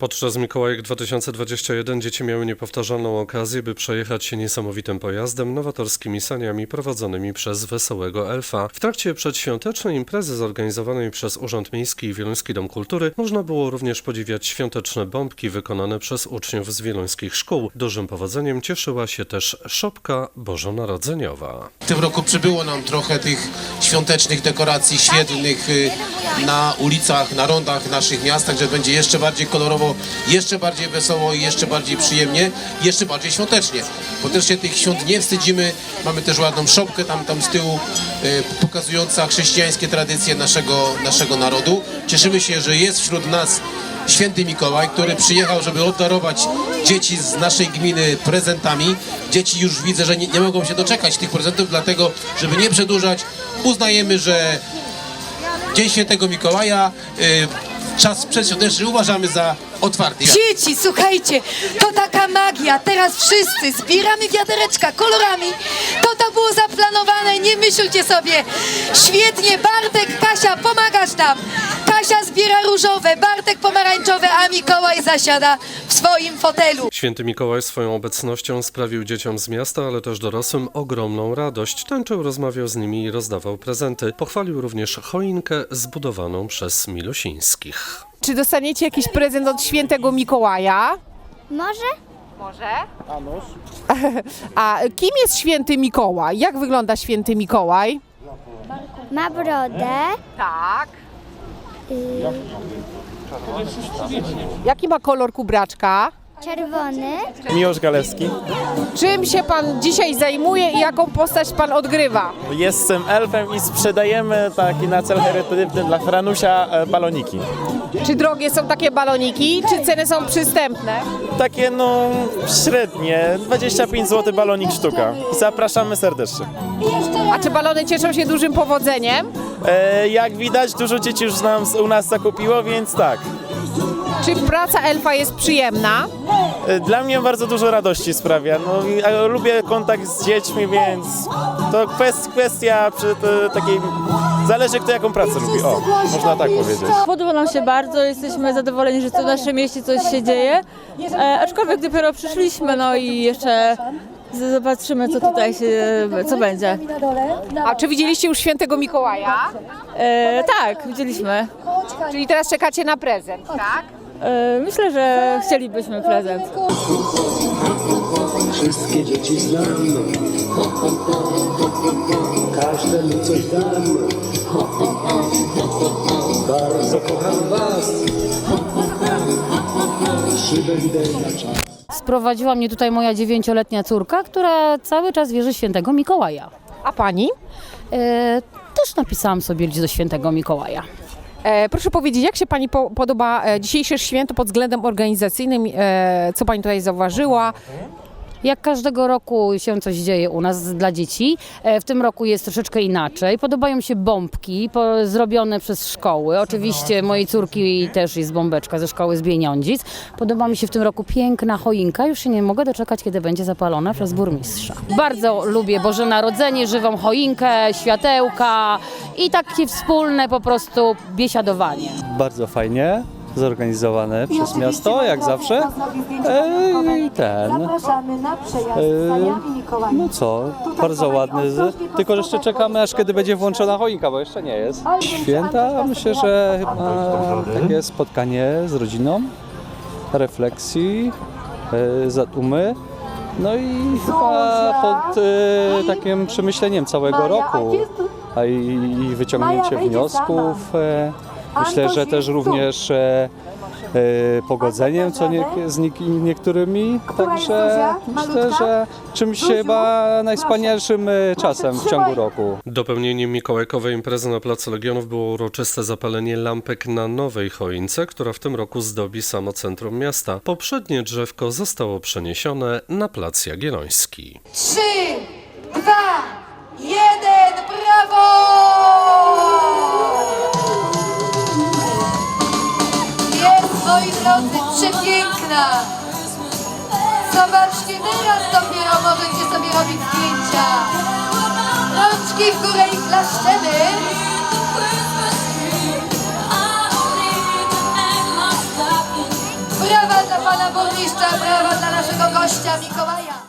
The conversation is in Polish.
Podczas Mikołajek 2021 dzieci miały niepowtarzalną okazję, by przejechać się niesamowitym pojazdem, nowatorskimi saniami prowadzonymi przez Wesołego Elfa. W trakcie przedświątecznej imprezy zorganizowanej przez Urząd Miejski i Wieluński Dom Kultury można było również podziwiać świąteczne bombki wykonane przez uczniów z wieluńskich szkół. Dużym powodzeniem cieszyła się też szopka bożonarodzeniowa. W tym roku przybyło nam trochę tych świątecznych dekoracji świetlnych y, na ulicach, na rondach naszych miast, także będzie jeszcze bardziej kolorowo, jeszcze bardziej wesoło i jeszcze bardziej przyjemnie, jeszcze bardziej świątecznie. Bo też się tych świąt nie wstydzimy. Mamy też ładną szopkę tam, tam z tyłu y, pokazująca chrześcijańskie tradycje naszego, naszego narodu. Cieszymy się, że jest wśród nas Święty Mikołaj, który przyjechał, żeby obdarować dzieci z naszej gminy prezentami. Dzieci już widzę, że nie, nie mogą się doczekać tych prezentów, dlatego, żeby nie przedłużać, uznajemy, że Dzień Świętego Mikołaja, y, czas przedświąteczny uważamy za otwarty. Dzieci, słuchajcie, to taka magia. Teraz wszyscy zbieramy wiadereczka kolorami. To to było zaplanowane, nie myślcie sobie. Świetnie, Bartek, Kasia, pomagasz nam. Kasia zbiera różowe, Bartek pomarańczowe, a Mikołaj zasiada w swoim fotelu. Święty Mikołaj swoją obecnością sprawił dzieciom z miasta, ale też dorosłym ogromną radość. Tańczył, rozmawiał z nimi i rozdawał prezenty. Pochwalił również choinkę zbudowaną przez Milosińskich. Czy dostaniecie jakiś prezent od świętego Mikołaja? Może? Może. A kim jest święty Mikołaj? Jak wygląda święty Mikołaj? Ma brodę. Tak. Jaki ma kolor kubraczka? Czerwony. Miłosz Galewski. Czym się pan dzisiaj zajmuje i jaką postać pan odgrywa? Jestem elfem i sprzedajemy taki na cel charytatywny dla Franusia e, baloniki. Czy drogie są takie baloniki, czy ceny są przystępne? Takie no średnie, 25 zł balonik sztuka. Zapraszamy serdecznie. A czy balony cieszą się dużym powodzeniem? E, jak widać dużo dzieci już nam, u nas zakupiło, więc tak. Czy praca elfa jest przyjemna? E, dla mnie bardzo dużo radości sprawia. No, i, a, lubię kontakt z dziećmi, więc to kwest, kwestia przy, to, takiej... Zależy kto jaką pracę lubi. O, można tak powiedzieć. Podoba nam się bardzo, jesteśmy zadowoleni, że w naszym mieście coś się dzieje. E, aczkolwiek dopiero przyszliśmy, no i jeszcze zobaczymy, co tutaj się, co będzie. A czy widzieliście już świętego Mikołaja? E, tak, widzieliśmy. Czyli teraz czekacie na prezent, tak? E, myślę, że chcielibyśmy prezent. Wszystkie dzieci znam. Każdemu coś dam. Bardzo kocham was. Przybędę na czas Sprowadziła mnie tutaj moja dziewięcioletnia córka, która cały czas wierzy w świętego Mikołaja. A pani? E, też napisałam sobie list do świętego Mikołaja. E, proszę powiedzieć, jak się pani po, podoba e, dzisiejsze święto pod względem organizacyjnym? E, co pani tutaj zauważyła? Jak każdego roku się coś dzieje u nas dla dzieci, e, w tym roku jest troszeczkę inaczej. Podobają się bombki po, zrobione przez szkoły. Oczywiście mojej córki też jest bombeczka ze szkoły z Bieniądzic. Podoba mi się w tym roku piękna choinka. Już się nie mogę doczekać, kiedy będzie zapalona przez burmistrza. Bardzo lubię Boże Narodzenie, żywą choinkę, światełka i takie wspólne po prostu biesiadowanie. bardzo fajnie zorganizowane przez miasto, jak zawsze. E, I ten. E, no co, bardzo ładny. Z- Tylko że jeszcze czekamy, aż kiedy będzie włączona choinka, bo jeszcze nie jest. Święta, myślę, że chyba takie spotkanie z rodziną, refleksji, e, zadumy. No i chyba pod e, takim przemyśleniem całego roku, a i, i wyciągnięcie wniosków. E, myślę, że też również e, e, pogodzeniem co nie, z niek- niektórymi. Także myślę, że czymś chyba najwspanialszym e, czasem w ciągu roku. Dopełnieniem mikołajkowej imprezy na Placu Legionów było uroczyste zapalenie lampek na nowej choince, która w tym roku zdobi samo centrum miasta. Poprzednie drzewko zostało przeniesione na Plac Jagielloński. Trzy, dwa, przepiękna! Zobaczcie, teraz dopiero możecie sobie robić zdjęcia. Rączki w górę i klaszczemy. Brawa dla pana burmistrza, brawa dla naszego gościa Mikołaja.